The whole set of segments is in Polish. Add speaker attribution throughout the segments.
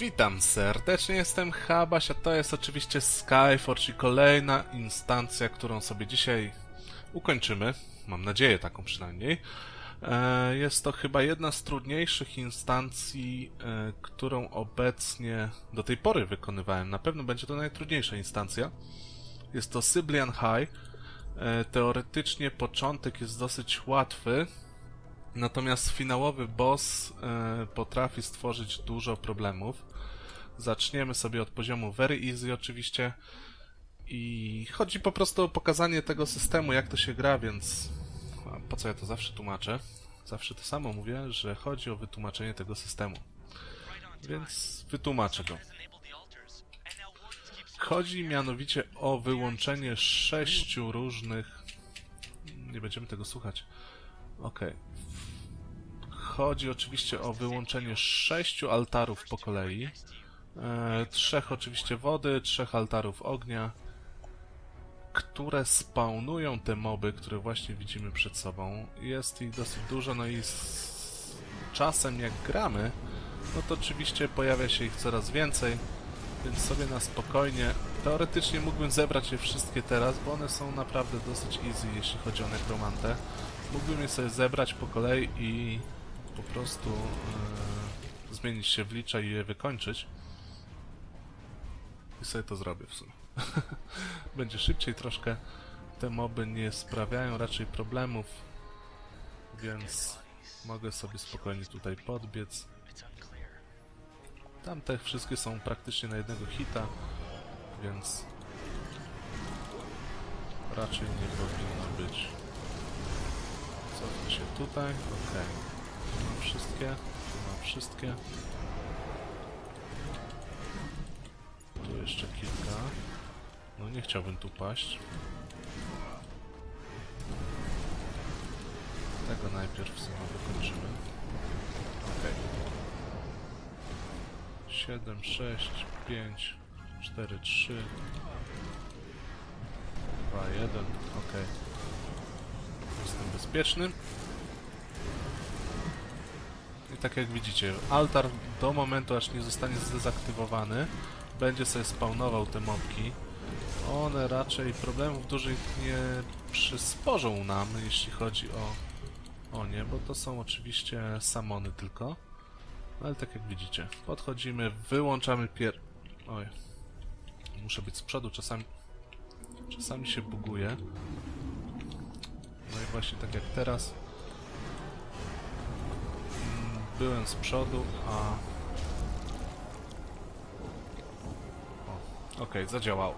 Speaker 1: Witam serdecznie, jestem Habaś, a to jest oczywiście Skyforge i kolejna instancja, którą sobie dzisiaj ukończymy. Mam nadzieję, taką przynajmniej. E, Jest to chyba jedna z trudniejszych instancji, e, którą obecnie do tej pory wykonywałem. Na pewno będzie to najtrudniejsza instancja. Jest to Syblian High. E, Teoretycznie początek jest dosyć łatwy, Natomiast finałowy boss e, potrafi stworzyć dużo problemów. Zaczniemy sobie od poziomu very easy oczywiście. I chodzi po prostu o pokazanie tego systemu, jak to się gra, więc po co ja to zawsze tłumaczę? Zawsze to samo mówię, że chodzi o wytłumaczenie tego systemu. Więc wytłumaczę go. Chodzi mianowicie o wyłączenie sześciu różnych. Nie będziemy tego słuchać. Okej. Chodzi oczywiście o wyłączenie sześciu altarów po kolei. E, trzech oczywiście wody, trzech altarów ognia, które spawnują te moby, które właśnie widzimy przed sobą. Jest ich dosyć dużo, no i z czasem jak gramy, no to oczywiście pojawia się ich coraz więcej, więc sobie na spokojnie. Teoretycznie mógłbym zebrać je wszystkie teraz, bo one są naprawdę dosyć easy, jeśli chodzi o nekromantę. Mógłbym je sobie zebrać po kolei i po prostu e, zmienić się w licza i je wykończyć. I sobie to zrobię w sumie. Będzie szybciej troszkę. Te moby nie sprawiają raczej problemów, więc mogę sobie spokojnie tutaj podbiec. Tamte wszystkie są praktycznie na jednego hita, więc raczej nie powinno być. Cofnę się tutaj, okej. Tu wszystkie, tu mam wszystkie. Tu jeszcze kilka. No nie chciałbym tu paść. Tego najpierw sobie wykończymy. Okej. 7, 6, 5, 4, 3, 2, 1. Okej. Jestem bezpieczny. I tak jak widzicie, altar do momentu aż nie zostanie zdezaktywowany, będzie sobie spawnował te mobki. One raczej problemów dużych nie przysporzą nam, jeśli chodzi o, o nie, bo to są oczywiście samony tylko. Ale tak jak widzicie, podchodzimy, wyłączamy pier... Oj. Muszę być z przodu, czasami... Czasami się buguje. No i właśnie tak jak teraz. Byłem z przodu, a... Okej, zadziałało.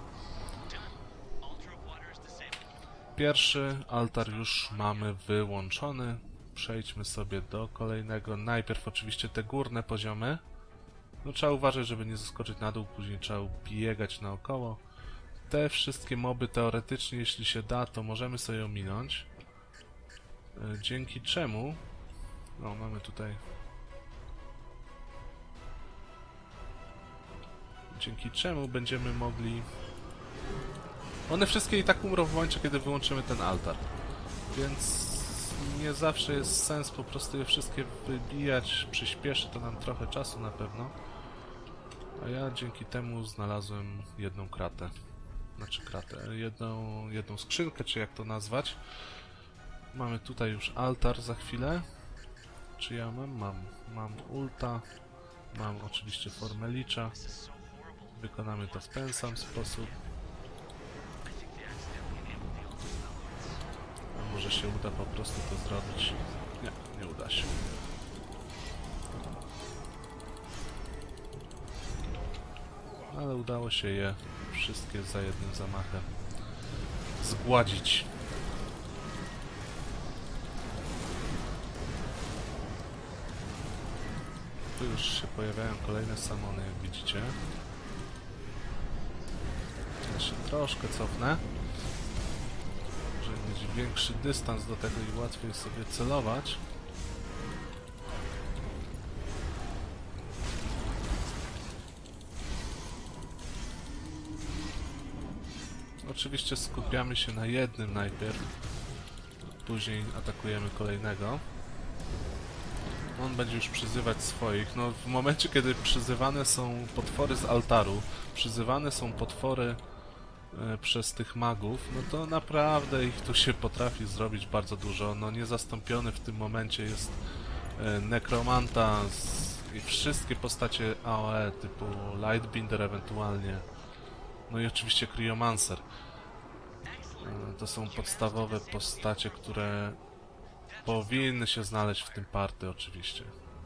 Speaker 1: Pierwszy altar już mamy wyłączony. Przejdźmy sobie do kolejnego. Najpierw oczywiście te górne poziomy. No trzeba uważać, żeby nie zaskoczyć na dół, później trzeba biegać naokoło. Te wszystkie moby teoretycznie, jeśli się da, to możemy sobie ominąć. E, Dzięki czemu... No, mamy tutaj... Dzięki czemu będziemy mogli... One wszystkie i tak umrą w momencie, kiedy wyłączymy ten altar. Więc nie zawsze jest sens po prostu je wszystkie wybijać. Przyspieszy to nam trochę czasu na pewno. A ja dzięki temu znalazłem jedną kratę. Znaczy kratę, jedną, jedną skrzynkę, czy jak to nazwać. Mamy tutaj już altar za chwilę. Czy ja mam? Mam. Mam ulta. Mam oczywiście formę licza. Wykonamy to w ten sam sposób. A może się uda po prostu to zrobić? Nie, nie uda się. Ale udało się je wszystkie za jednym zamachem zgładzić. Tu już się pojawiają kolejne samony, jak widzicie. Troszkę cofnę żeby mieć większy dystans do tego i łatwiej sobie celować. Oczywiście skupiamy się na jednym najpierw, później atakujemy kolejnego. On będzie już przyzywać swoich. No, w momencie, kiedy przyzywane są potwory z altaru, przyzywane są potwory przez tych magów, no to naprawdę ich tu się potrafi zrobić bardzo dużo. No, niezastąpiony w tym momencie jest e, Nekromanta z, i wszystkie postacie AOE typu Lightbinder ewentualnie. No i oczywiście Cryomancer. E, To są podstawowe postacie, które powinny się znaleźć w tym party oczywiście.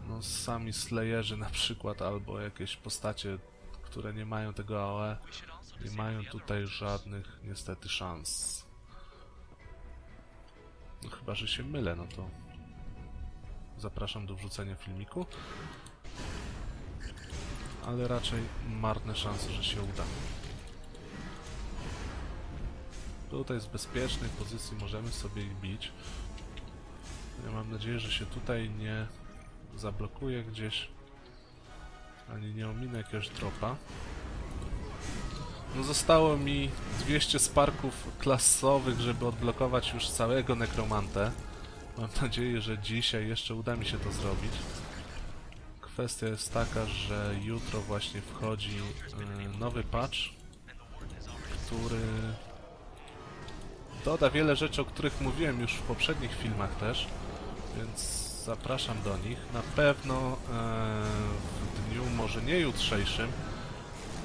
Speaker 1: No sami Slayerzy na przykład, albo jakieś postacie, które nie mają tego AOE, nie mają tutaj żadnych niestety szans. No chyba, że się mylę, no to zapraszam do wrzucenia filmiku. Ale raczej marne szanse, że się uda. Tutaj z bezpiecznej pozycji możemy sobie ich bić. Ja mam nadzieję, że się tutaj nie zablokuje gdzieś, ani nie ominę jakiegoś dropa. No zostało mi 200 sparków klasowych, żeby odblokować już całego nekromantę. Mam nadzieję, że dzisiaj jeszcze uda mi się to zrobić. Kwestia jest taka, że jutro właśnie wchodzi e, nowy patch, który doda wiele rzeczy, o których mówiłem już w poprzednich filmach też, więc zapraszam do nich. Na pewno e, w dniu, może nie jutrzejszym,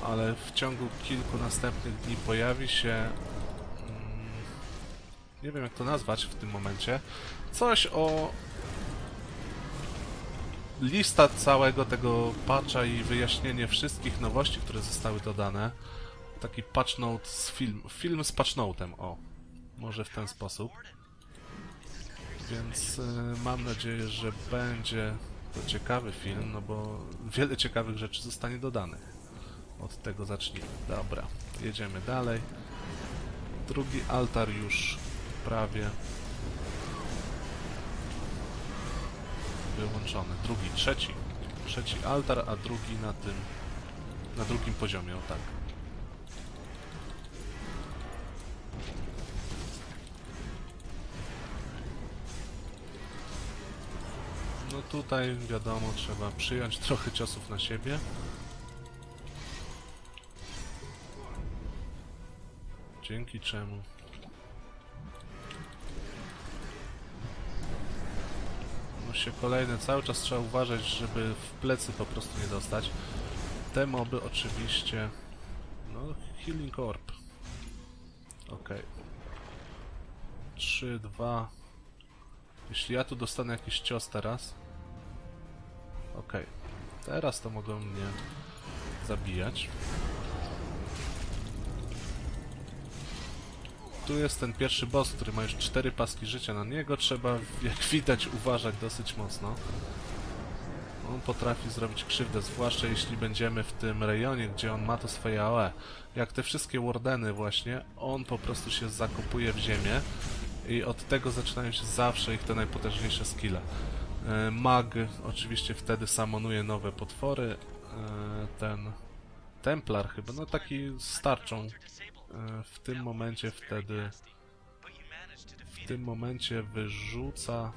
Speaker 1: ale w ciągu kilku następnych dni pojawi się mm, nie wiem jak to nazwać w tym momencie, coś o lista całego tego patcha i wyjaśnienie wszystkich nowości, które zostały dodane. Taki patch note z film, film z patch notem, o. Może w ten sposób. Więc y, mam nadzieję, że będzie to ciekawy film, no bo wiele ciekawych rzeczy zostanie dodanych. Od tego zacznijmy. Dobra, jedziemy dalej. Drugi altar już prawie wyłączony. Drugi, trzeci. Trzeci altar, a drugi na tym, na drugim poziomie, o tak. No tutaj wiadomo, trzeba przyjąć trochę ciosów na siebie. Dzięki czemu no się kolejne, cały czas trzeba uważać, żeby w plecy po prostu nie dostać. Te moby oczywiście... No, Healing Orb. Okej. 3, 2... Jeśli ja tu dostanę jakiś cios teraz... Okej. Teraz to mogą mnie zabijać. Tu jest ten pierwszy boss, który ma już 4 paski życia. Na niego trzeba, jak widać, uważać dosyć mocno. On potrafi zrobić krzywdę, zwłaszcza jeśli będziemy w tym rejonie, gdzie on ma to swoje AOE. Jak te wszystkie wardeny właśnie, on po prostu się zakopuje w ziemię i od tego zaczynają się zawsze ich te najpotężniejsze skille. E, Mag oczywiście wtedy samonuje nowe potwory. E, Ten Templar chyba, no taki starczą w tym momencie wtedy w tym momencie wyrzuca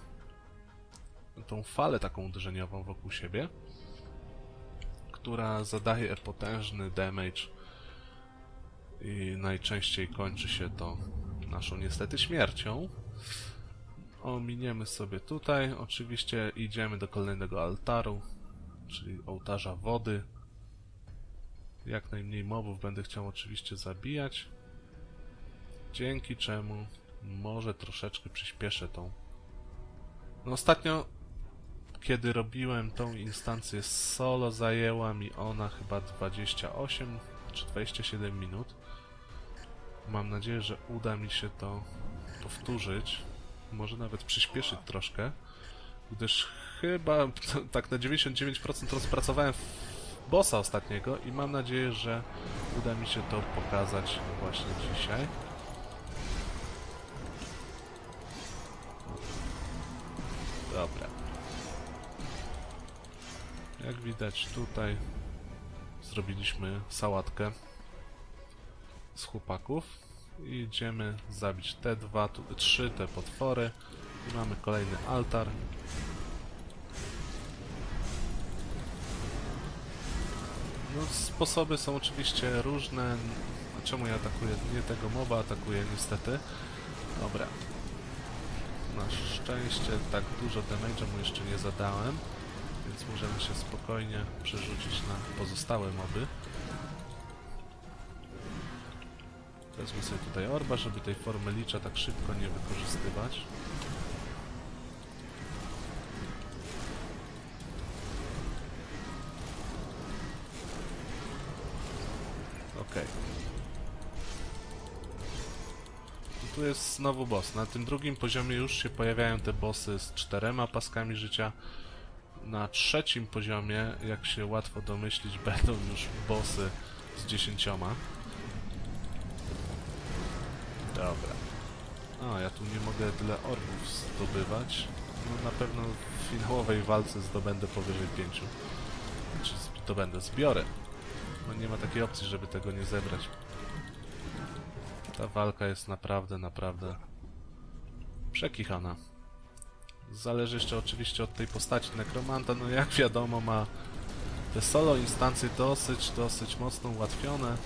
Speaker 1: tą falę taką uderzeniową wokół siebie, która zadaje potężny damage i najczęściej kończy się to naszą niestety śmiercią. Ominiemy sobie tutaj, oczywiście idziemy do kolejnego altaru, czyli ołtarza wody. Jak najmniej mobów będę chciał oczywiście zabijać. Dzięki czemu może troszeczkę przyspieszę tą. No ostatnio, kiedy robiłem tą instancję solo, zajęła mi ona chyba 28 czy 27 minut. Mam nadzieję, że uda mi się to powtórzyć. Może nawet przyspieszyć troszkę, gdyż chyba tak na 99% rozpracowałem bossa ostatniego i mam nadzieję, że uda mi się to pokazać właśnie dzisiaj. Dobra. Jak widać tutaj zrobiliśmy sałatkę z chłopaków i idziemy zabić te dwa, trzy te potwory i mamy kolejny altar No, sposoby są oczywiście różne. A czemu ja atakuję nie tego moba, atakuję niestety. Dobra. Na szczęście tak dużo damage'a mu jeszcze nie zadałem, więc możemy się spokojnie przerzucić na pozostałe moby. Wezmę sobie tutaj orba, żeby tej formy licza tak szybko nie wykorzystywać. Okej. Tu jest znowu boss. Na tym drugim poziomie już się pojawiają te bossy z czterema paskami życia. Na trzecim poziomie, jak się łatwo domyślić, będą już bossy z dziesięcioma. Dobra. A, ja tu nie mogę tyle orbów zdobywać. No na pewno w finałowej walce zdobędę powyżej pięciu. Czy zdobędę? Zbiorę. No nie ma takiej opcji, żeby tego nie zebrać. Ta walka jest naprawdę, naprawdę przekichana. Zależy jeszcze oczywiście od tej postaci Nekromanta, no jak wiadomo ma te solo instancje dosyć, dosyć mocno ułatwione.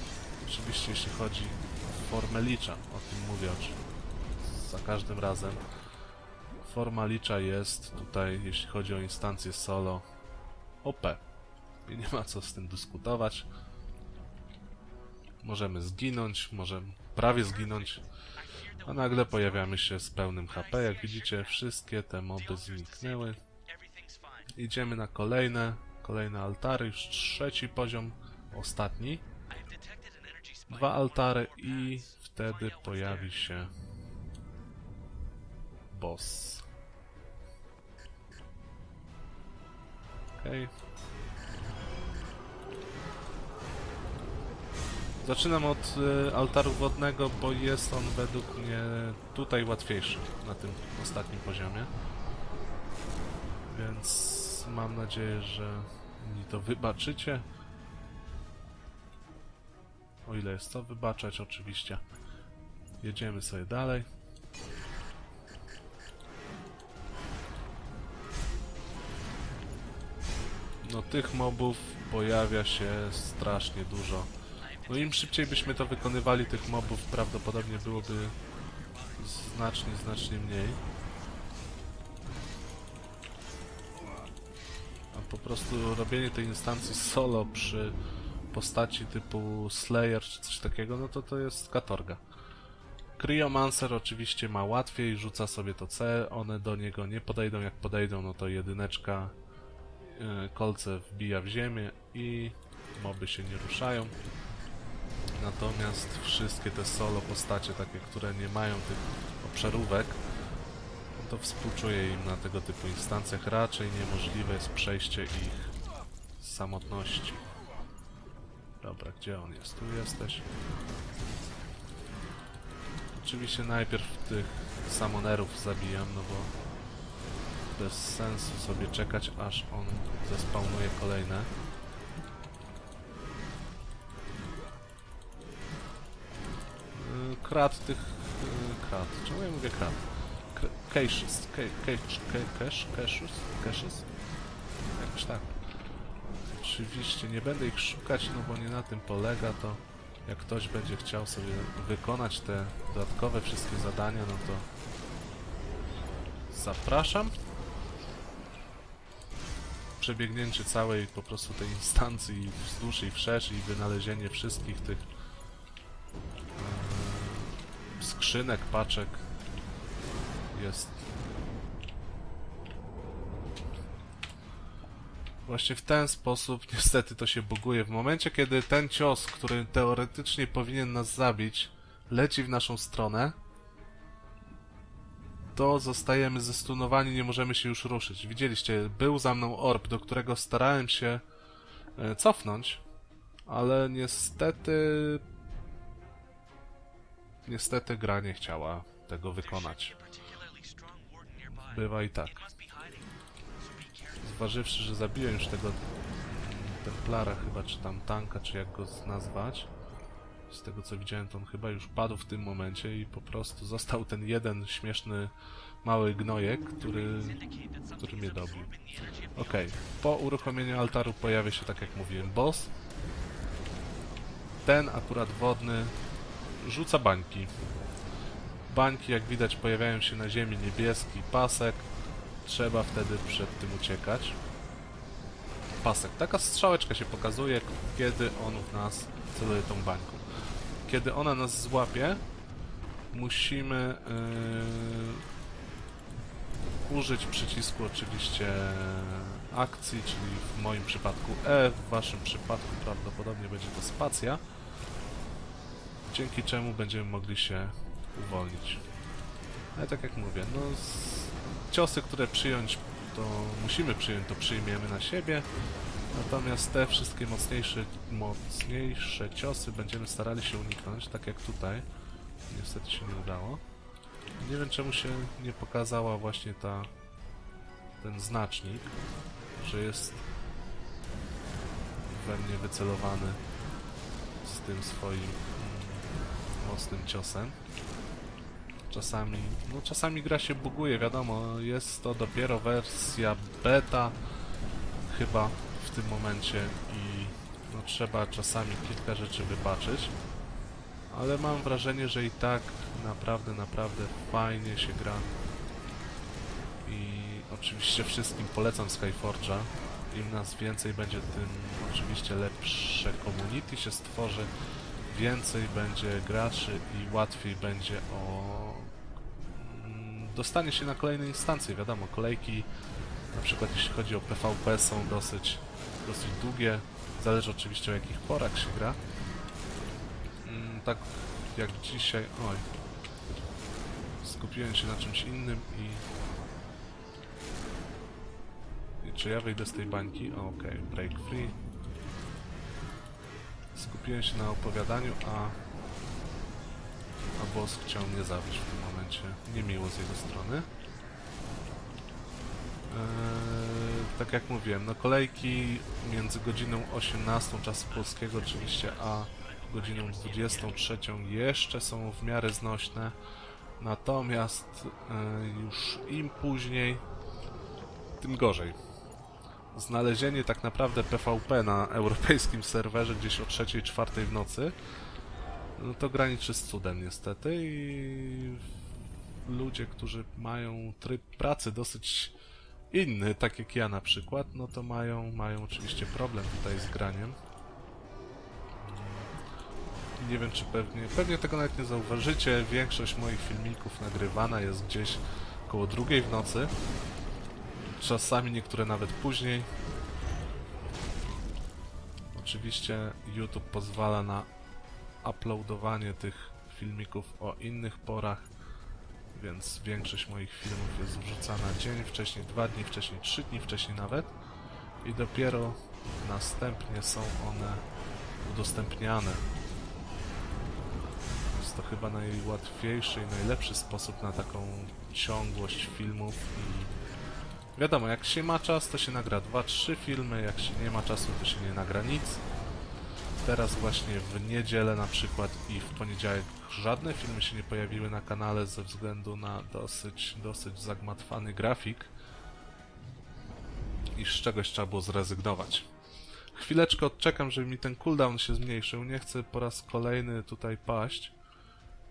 Speaker 1: Oczywiście jeśli chodzi o formę licza, o tym mówię za każdym razem. Forma licza jest tutaj, jeśli chodzi o instancję solo, OP. I nie ma co z tym dyskutować. Możemy zginąć, możemy prawie zginąć, a nagle pojawiamy się z pełnym HP. Jak widzicie, wszystkie te moby zniknęły. Idziemy na kolejne, kolejne altary, już trzeci poziom, ostatni. Dwa altary i wtedy pojawi się boss. Okej. Zaczynam od y, altaru wodnego, bo jest on według mnie tutaj łatwiejszy na tym ostatnim poziomie. Więc mam nadzieję, że mi to wybaczycie. O ile jest co wybaczać, oczywiście. Jedziemy sobie dalej. No tych mobów pojawia się strasznie dużo. No im szybciej byśmy to wykonywali, tych mobów prawdopodobnie byłoby znacznie, znacznie mniej. A po prostu robienie tej instancji solo przy postaci typu Slayer czy coś takiego, no to to jest katorga. Cryomancer oczywiście ma łatwiej, rzuca sobie to C, one do niego nie podejdą, jak podejdą, no to jedyneczka e, kolce wbija w ziemię i moby się nie ruszają. Natomiast wszystkie te solo postacie, takie, które nie mają tych obszarówek, to współczuję im na tego typu instancjach. Raczej niemożliwe jest przejście ich samotności. Dobra, gdzie on jest? Tu jesteś. Oczywiście najpierw tych samonerów zabijam, no bo bez sensu sobie czekać, aż on zespawnuje kolejne. Krat tych... y, Krat. Czemu ja mówię krat? Caches. Ca- Cache. ca- Cache? Caches? Caches? Jakoś tak. Oczywiście nie będę ich szukać, no bo nie na tym polega to. Jak ktoś będzie chciał sobie wykonać te dodatkowe wszystkie zadania, no to zapraszam. Przebiegnięcie całej po prostu tej instancji wzdłuż i wszerz i wynalezienie wszystkich tych skrzynek, paczek jest Właśnie w ten sposób niestety to się buguje. W momencie, kiedy ten cios, który teoretycznie powinien nas zabić, leci w naszą stronę, to zostajemy zestunowani, nie możemy się już ruszyć. Widzieliście, był za mną orb, do którego starałem się e, cofnąć, ale niestety... Niestety gra nie chciała tego wykonać. Bywa i tak. Zważywszy, że zabiłem już tego Templara chyba, czy tam tanka, czy jak go nazwać. Z tego co widziałem, to on chyba już padł w tym momencie i po prostu został ten jeden śmieszny mały gnojek, który, który mnie dobił. Okej, po uruchomieniu altaru pojawia się, tak jak mówiłem, boss. ten akurat wodny rzuca bańki. Bańki, jak widać, pojawiają się na ziemi niebieski pasek. Trzeba wtedy przed tym uciekać. Pasek. Taka strzałeczka się pokazuje, kiedy on w nas celuje tą bańką. Kiedy ona nas złapie, musimy yy, użyć przycisku oczywiście akcji, czyli w moim przypadku E, w waszym przypadku prawdopodobnie będzie to spacja, dzięki czemu będziemy mogli się uwolnić. Ale tak jak mówię, no ciosy, które przyjąć, to musimy przyjąć, to przyjmiemy na siebie, natomiast te wszystkie mocniejsze, mocniejsze ciosy będziemy starali się uniknąć, tak jak tutaj. Niestety się nie udało. Nie wiem czemu się nie pokazała właśnie ta ten znacznik, że jest we mnie wycelowany z tym swoim mocnym ciosem. Czasami, no czasami gra się buguje, wiadomo, jest to dopiero wersja beta chyba w tym momencie i no trzeba czasami kilka rzeczy wybaczyć. Ale mam wrażenie, że i tak naprawdę, naprawdę fajnie się gra. I oczywiście wszystkim polecam Skyforge'a. Im nas więcej będzie, tym oczywiście lepsze community się stworzy. Więcej będzie graczy i łatwiej będzie o mm, dostanie się na kolejne instancje. Wiadomo, kolejki, na przykład jeśli chodzi o PvP, są dosyć, dosyć długie. Zależy oczywiście o jakich porach się gra. Mm, tak jak dzisiaj. Oj. Skupiłem się na czymś innym i. I czy ja wyjdę z tej bańki? Okej, break free. Skupiłem się na opowiadaniu, a. A boss chciał mnie zabić w tym momencie. Niemiło z jego strony. Eee, tak jak mówiłem, no kolejki między godziną 18 czasu polskiego oczywiście, a godziną 23 jeszcze są w miarę znośne. Natomiast e, już im później, tym gorzej. Znalezienie tak naprawdę PvP na europejskim serwerze gdzieś o 3-4 w nocy, no to graniczy z cudem niestety i ludzie, którzy mają tryb pracy dosyć inny, tak jak ja na przykład, no to mają, mają oczywiście problem tutaj z graniem. Nie wiem, czy pewnie, pewnie tego nawet nie zauważycie. Większość moich filmików nagrywana jest gdzieś koło drugiej w nocy. Czasami niektóre nawet później. Oczywiście YouTube pozwala na uploadowanie tych filmików o innych porach, więc większość moich filmów jest wrzucana dzień wcześniej, dwa dni wcześniej, trzy dni wcześniej nawet i dopiero następnie są one udostępniane jest to chyba najłatwiejszy i najlepszy sposób na taką ciągłość filmów i wiadomo, jak się ma czas, to się nagra 2-3 filmy, jak się nie ma czasu, to się nie nagra nic. Teraz właśnie w niedzielę na przykład i w poniedziałek żadne filmy się nie pojawiły na kanale ze względu na dosyć, dosyć zagmatwany grafik i z czegoś trzeba było zrezygnować. Chwileczkę odczekam, żeby mi ten cooldown się zmniejszył. Nie chcę po raz kolejny tutaj paść.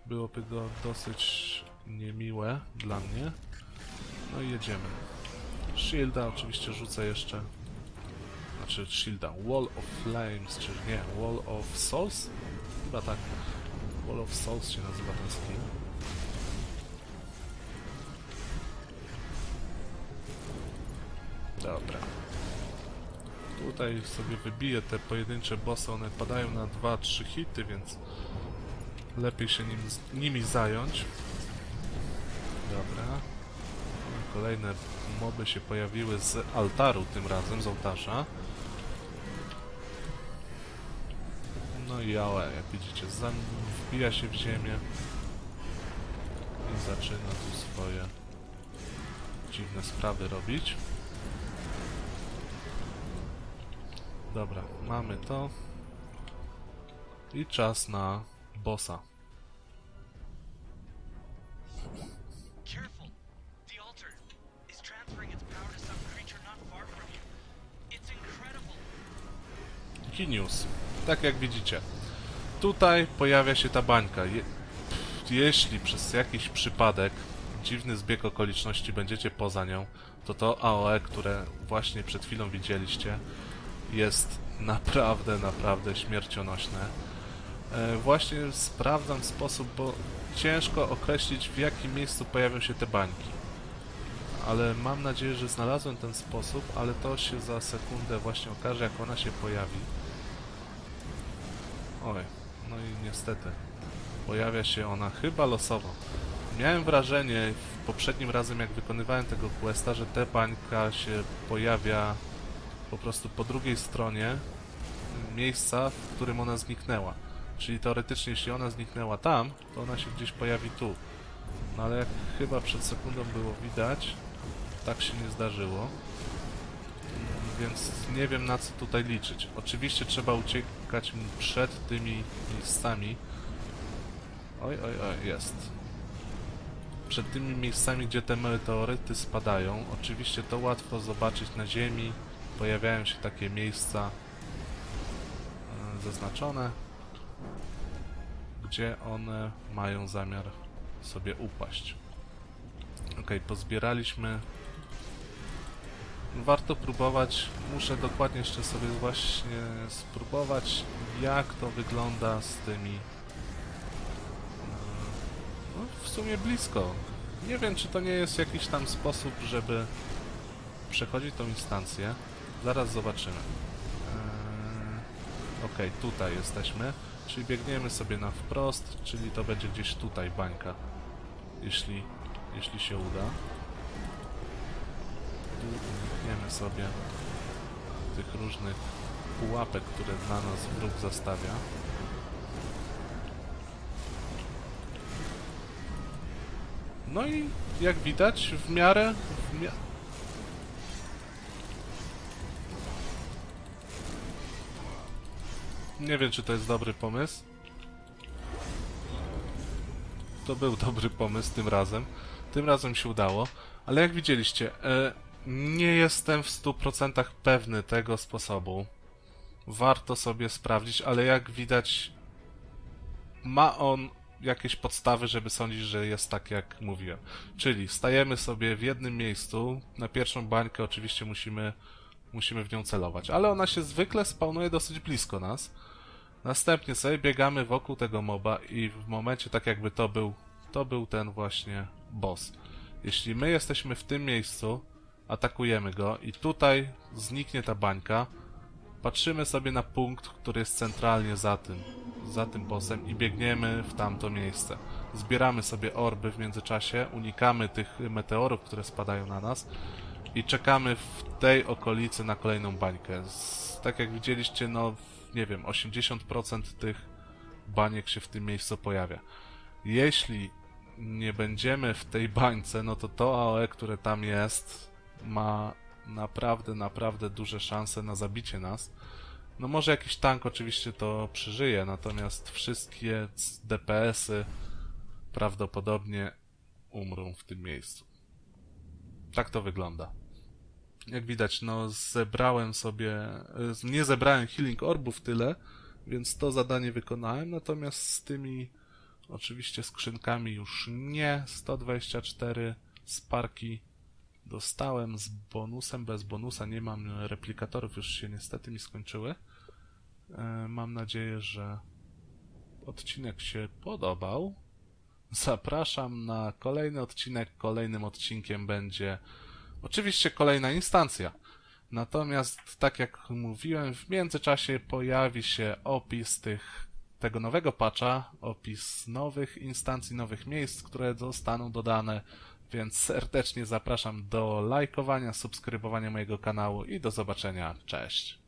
Speaker 1: Byłoby to dosyć niemiłe dla mnie. No i jedziemy. Shielda oczywiście rzucę jeszcze. Znaczy Shielda. Wall of Flames, czy nie, Wall of Souls? Chyba tak. Wall of Souls się nazywa ten skill. Dobra. Tutaj sobie wybiję te pojedyncze bossy, one padają na 2-3 hity, więc lepiej się nim, nimi zająć. Dobra. Kolejne moby się pojawiły z altaru tym razem, z ołtarza. No i ale, jak widzicie, wbija się w ziemię i zaczyna tu swoje dziwne sprawy robić. Dobra, mamy to. I czas na bossa. Kinius. Tak jak widzicie. tutaj pojawia się ta bańka. Je jeśli przez jakiś przypadek, dziwny zbieg okoliczności będziecie poza nią, to to AOE, które właśnie przed chwilą widzieliście, jest naprawdę, naprawdę śmiercionośne. E, właśnie sprawdzam sposób, bo ciężko określić w jakim miejscu pojawią się te bańki. Ale mam nadzieję, że znalazłem ten sposób, ale to się za sekundę właśnie okaże, jak ona się pojawi. Oj, no i niestety pojawia się ona chyba losowo. Miałem wrażenie poprzednim razem, jak wykonywałem tego questa, że ta bańka się pojawia po prostu po drugiej stronie miejsca, w którym ona zniknęła. Czyli teoretycznie, jeśli ona zniknęła tam, to ona się gdzieś pojawi tu. No ale jak chyba przed sekundą było widać, tak się nie zdarzyło. Więc nie wiem na co tutaj liczyć. Oczywiście trzeba uciekać przed tymi miejscami. Oj, oj, oj, jest. Przed tymi miejscami, gdzie te meteoryty spadają. Oczywiście to łatwo zobaczyć na Ziemi. Pojawiają się takie miejsca e, zaznaczone, gdzie one mają zamiar sobie upaść. Ok, pozbieraliśmy. Warto próbować. Muszę dokładnie jeszcze sobie właśnie spróbować, jak to wygląda z tymi. e, No, w sumie blisko. Nie wiem, czy to nie jest jakiś tam sposób, żeby przechodzić tą instancję. Zaraz zobaczymy. Eee, Okej, tutaj jesteśmy. Czyli biegniemy sobie na wprost, czyli to będzie gdzieś tutaj bańka. Jeśli, jeśli się uda. Unikniemy sobie tych różnych pułapek, które dla nas wróg zastawia. No i jak widać, w miarę. W mia Nie wiem, czy to jest dobry pomysł. To był dobry pomysł tym razem. Tym razem się udało. Ale jak widzieliście, e, nie jestem w 100% pewny tego sposobu. Warto sobie sprawdzić, ale jak widać, ma on jakieś podstawy, żeby sądzić, że jest tak, jak mówiłem. Czyli stajemy sobie w jednym miejscu. Na pierwszą bańkę oczywiście musimy, musimy w nią celować, ale ona się zwykle spawnuje dosyć blisko nas. Następnie sobie biegamy wokół tego moba i w momencie tak jakby to był, to był ten właśnie boss. Jeśli my jesteśmy w tym miejscu, atakujemy go i tutaj zniknie ta bańka, patrzymy sobie na punkt, który jest centralnie za tym, za tym bossem i biegniemy w tamto miejsce. Zbieramy sobie orby w międzyczasie, unikamy tych meteorów, które spadają na nas i czekamy w tej okolicy na kolejną bańkę. Z, tak jak widzieliście, no nie wiem, 80% tych baniek się w tym miejscu pojawia. Jeśli nie będziemy w tej bańce, no to to AOE, które tam jest, ma naprawdę, naprawdę duże szanse na zabicie nas. No może jakiś tank oczywiście to przeżyje, natomiast wszystkie DPS-y prawdopodobnie umrą w tym miejscu. Tak to wygląda. Jak widać, no zebrałem sobie, nie zebrałem healing orbów tyle, więc to zadanie wykonałem, natomiast z tymi oczywiście skrzynkami już nie. 124 sparki dostałem z bonusem, bez bonusa nie mam replikatorów, już się niestety mi skończyły. E, Mam nadzieję, że odcinek się podobał. Zapraszam na kolejny odcinek. Kolejnym odcinkiem będzie oczywiście kolejna instancja. Natomiast, tak jak mówiłem, w międzyczasie pojawi się opis tych, tego nowego patcha, opis nowych instancji, nowych miejsc, które zostaną dodane, więc serdecznie zapraszam do lajkowania, subskrybowania mojego kanału i do zobaczenia. Cześć!